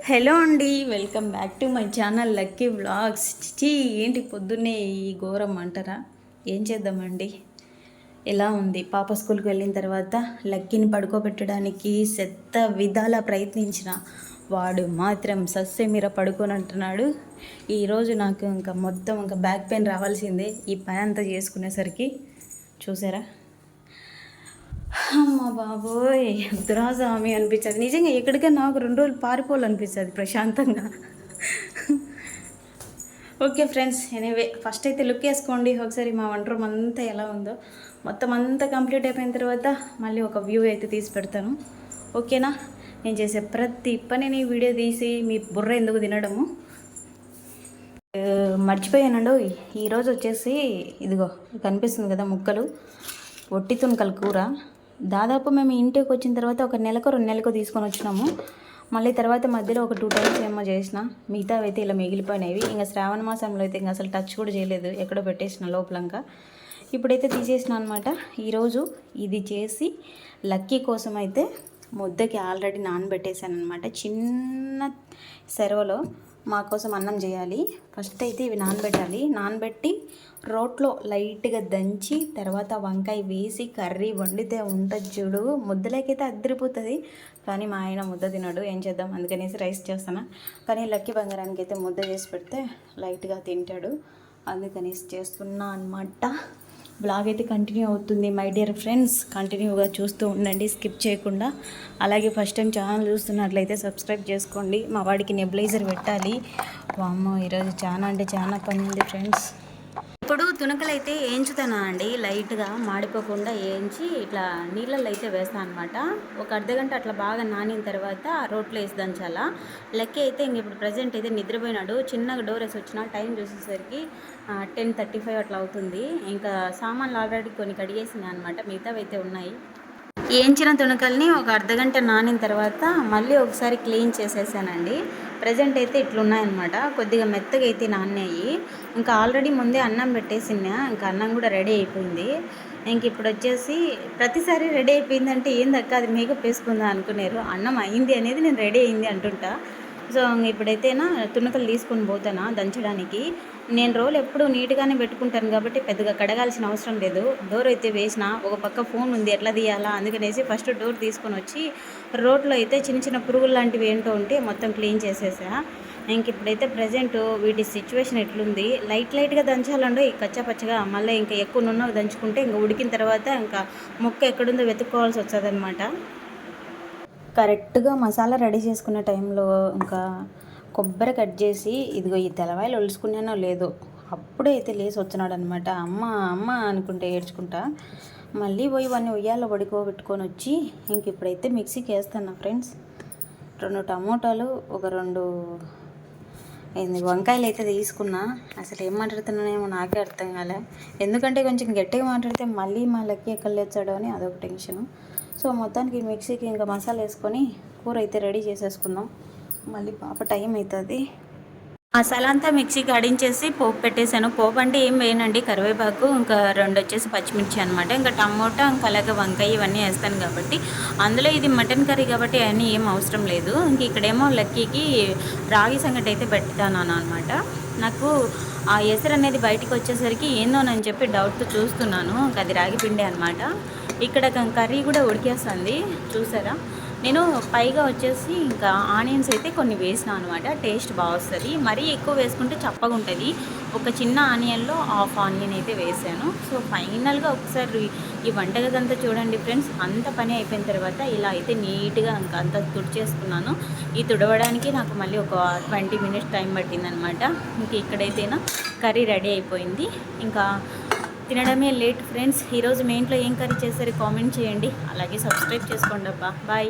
Hello అండి welcome back to my channel lucky vlogs. చీ ఏంటి పొద్దున్నే ఈ ఘోరం అంటారా? ఏం చేద్దామండి? ఎలా ఉంది? పాప స్కూల్కి వెళ్ళిన తర్వాత లక్కీని పడుకోబెట్టడానికి చెత్త విధాల ప్రయత్నించిన వాడు మాత్రం సస్యమీర పడుకొని అంటున్నాడు ఈరోజు నాకు ఇంకా మొత్తం ఇంకా బ్యాక్ పెయిన్ రావాల్సిందే ఈ పని అంతా చేసుకునేసరికి. చూసారా? అమ్మ బాబోయ్! దురాజామి అనిపించదు. నిజంగా ఎక్కడికైనా నాకు రెండు రోజులు పారిపోవాలనిపించదు ప్రశాంతంగా. ఓకే ఫ్రెండ్స్ ఎనీవే ఫస్ట్ అయితే లుక్ వేసుకోండి. ఒకసారి మా వంట రూమ్ అంతా ఎలా ఉందో. మొత్తం అంతా కంప్లీట్ అయిపోయిన తర్వాత మళ్ళీ ఒక వ్యూ అయితే తీసి పెడతాను. ఓకేనా? నేను చేసే ప్రతి పనిని వీడియో తీసి మీ బుర్ర ఎందుకు తినడము? మర్చిపోయానండు. ఈరోజు వచ్చేసి ఇదిగో కనిపిస్తుంది కదా ముక్కలు. ఒట్టి తునకల కూర. దాదాపు మేము ఇంటికి వచ్చిన తర్వాత ఒక నెలకు రెండు నెలలకు తీసుకొని వచ్చినాము. మళ్ళీ తర్వాత మధ్యలో ఒక టూ టైమ్స్ ఏమో చేసిన. మిగతా అయితే ఇలా మిగిలిపోయినవి. ఇంకా శ్రావణ మాసంలో అయితే ఇంకా అసలు టచ్ కూడా చేయలేదు. ఎక్కడో పెట్టేసిన లోపలంగా ఇప్పుడైతే తీసేసిన అనమాట ఈరోజు ఇది చేసి లక్కీ కోసం అయితే ముద్దకి ఆల్రెడీ నానబెట్టేశాను అనమాట చిన్న సెరవలో మా కోసం అన్నం చేయాలి. ఫస్ట్ అయితే ఇవి నానబెట్టాలి. నానబెట్టి రోట్లో లైట్గా దంచి తర్వాత వంకాయ వేసి కర్రీ వండితే ఉంటుంది చూడు. ముద్దలకైతే అద్దరిపోతుంది. కానీ మా ఆయన ముద్ద తినడు. ఏం చేద్దాం? అందుకనేసి రైస్ చేస్తాను కానీ లక్కీ బంగారానికి అయితే ముద్ద చేసి పెడితే లైట్గా తింటాడు. అందుకనేసి చేస్తున్నా అనమాట బ్లాగ్ అయితే కంటిన్యూ అవుతుంది. మై డియర్ ఫ్రెండ్స్ కంటిన్యూగా చూస్తూ ఉండండి స్కిప్ చేయకుండా. అలాగే ఫస్ట్ టైం ఛానల్ చూస్తున్నట్లయితే సబ్స్క్రైబ్ చేసుకోండి. మా వాడికి నెబ్లైజర్ పెట్టాలి. వామ్మో ఈరోజు చాలా అంటే చాలా పని ఉంది ఫ్రెండ్స్. తునకలు అయితే వేయించుతాను అండి లైట్గా మాడిపోకుండా వేయించి ఇట్లా నీళ్ళల్లో అయితే వేస్తాను అనమాట ఒక అర్ధ గంట అట్లా బాగా నానిన తర్వాత రోట్లో వేసి దంచాలా. లెక్క అయితే ఇంక ఇప్పుడు ప్రజెంట్ అయితే నిద్రపోయినాడు. చిన్నగా డోర్ వేసి వచ్చిన టైం చూసేసరికి టెన్ థర్టీ ఫైవ్ అట్లా అవుతుంది. ఇంకా సామాన్లు ఆల్రెడీ కొన్ని కడిగేసినాయి అనమాట మిగతావి అయితే ఉన్నాయి. వేయించిన తుణకల్ని ఒక అర్ధగంట నానిన తర్వాత మళ్ళీ ఒకసారి క్లీన్ చేసేసానండి. ప్రజెంట్ అయితే ఇట్లున్నాయన్నమాట. కొద్దిగా మెత్తగా అయితే నాన్నాయి. ఇంకా ఆల్రెడీ ముందే అన్నం పెట్టేసినా ఇంకా అన్నం కూడా రెడీ అయిపోయింది. ఇంక ఇప్పుడు వచ్చేసి ప్రతిసారి రెడీ అయిపోయిందంటే ఏందక్క అది మేకప్ వేసుకుందా అనుకున్నారు అన్నం అయింది అనేది నేను రెడీ అయింది అంటుంటా. సో ఇప్పుడైతేనా తునకలు తీసుకొని పోతానా దంచడానికి? నేను రోల్ ఎప్పుడు నీట్గానే పెట్టుకుంటాను కాబట్టి పెద్దగా కడగాల్సిన అవసరం లేదు. డోర్ అయితే వేసిన ఒక పక్క ఫోన్ ఉంది ఎట్లా తీయాలా అందుకనేసి ఫస్ట్ డోర్ తీసుకొని వచ్చి రోడ్లో అయితే చిన్న చిన్న పురుగులు లాంటివి ఏంటో ఉంటే మొత్తం క్లీన్ చేసేసా. ఇంక ఇప్పుడైతే ప్రజెంట్ వీటి సిచ్యువేషన్ ఎట్లుంది? లైట్ లైట్గా దంచాలండో ఈ పచ్చగా మళ్ళీ ఇంకా ఎక్కువ నున్న దంచుకుంటే ఇంకా ఉడికిన తర్వాత ఇంకా మొక్క ఎక్కడుందో వెతుక్కోవాల్సి వస్తుంది కరెక్ట్గా మసాలా రెడీ చేసుకునే టైంలో ఇంకా కొబ్బరి కట్ చేసి ఇదిగో ఈ తెలవాయిలు ఒలుసుకున్నానో లేదో అప్పుడే అయితే లేచి వచ్చినాడు అనమాట అమ్మ అమ్మ అనుకుంటే ఏడ్చుకుంటా. మళ్ళీ పోయి ఇవన్నీ ఉయ్యాల పడుకోబెట్టుకొని వచ్చి ఇంక ఇప్పుడైతే మిక్సీకి వేస్తాను ఫ్రెండ్స్. రెండు టమోటాలు ఒక రెండు ఏంది వంకాయలు అయితే తీసుకున్నా. అసలు ఏం మాట్లాడుతున్నానేమో నాకే అర్థం కాలే. ఎందుకంటే కొంచెం గట్టిగా మాట్లాడితే మళ్ళీ మా లక్కీ ఎక్కడ లేచాడో అని అదొక టెన్షను. సో మొత్తానికి మిక్సీకి ఇంకా మసాలా వేసుకొని కూర అయితే రెడీ చేసేసుకుందాం. మళ్ళీ పాప టైం అవుతుంది. మసాలా అంతా మిక్సీకి అడించేసి పోపు పెట్టేశాను. పోపు అంటే ఏం వేయనండి కరివేపాకు ఇంకా రెండు వచ్చేసి పచ్చిమిర్చి అనమాట ఇంకా టమోటా ఇంకా అలాగే వంకాయ ఇవన్నీ వేస్తాను కాబట్టి. అందులో ఇది మటన్ కర్రీ కాబట్టి అవన్నీ ఏం అవసరం లేదు. ఇంక ఇక్కడేమో లక్కీకి రాగి సంగటి అయితే పెడతాను అనమాట నాకు ఆ ఎసరు అనేది బయటికి వచ్చేసరికి ఏందోనని చెప్పి డౌట్తో చూస్తున్నాను. ఇంకా అది రాగి పిండి అనమాట ఇక్కడ కర్రీ కూడా ఉడికేస్తుంది. చూసారా? నేను పైగా వచ్చేసి ఇంకా ఆనియన్స్ అయితే కొన్ని వేసిన అనమాట టేస్ట్ బాగా వస్తుంది మరీ ఎక్కువ వేసుకుంటే చప్పగా ఉంటుంది ఒక చిన్న ఆనియన్లో హాఫ్ ఆనియన్ అయితే వేసాను. సో ఫైనల్గా ఒకసారి ఈ వంటగదంతా చూడండి ఫ్రెండ్స్. అంత పని అయిపోయిన తర్వాత ఇలా అయితే నీట్గా ఇంకా అంత తుడిచేసుకున్నాను. ఈ తుడవడానికి నాకు మళ్ళీ ఒక ట్వంటీ మినిట్స్ టైం పట్టిందనమాట ఇంక ఇక్కడైతేనా కర్రీ రెడీ అయిపోయింది. ఇంకా తినడమే లేట్ ఫ్రెండ్స్. ఈరోజు మీ ఇంట్లో ఏం కర్రీ చేశారు కామెంట్ చేయండి. అలాగే సబ్స్క్రైబ్ చేసుకోండి అబ్బా. బాయ్.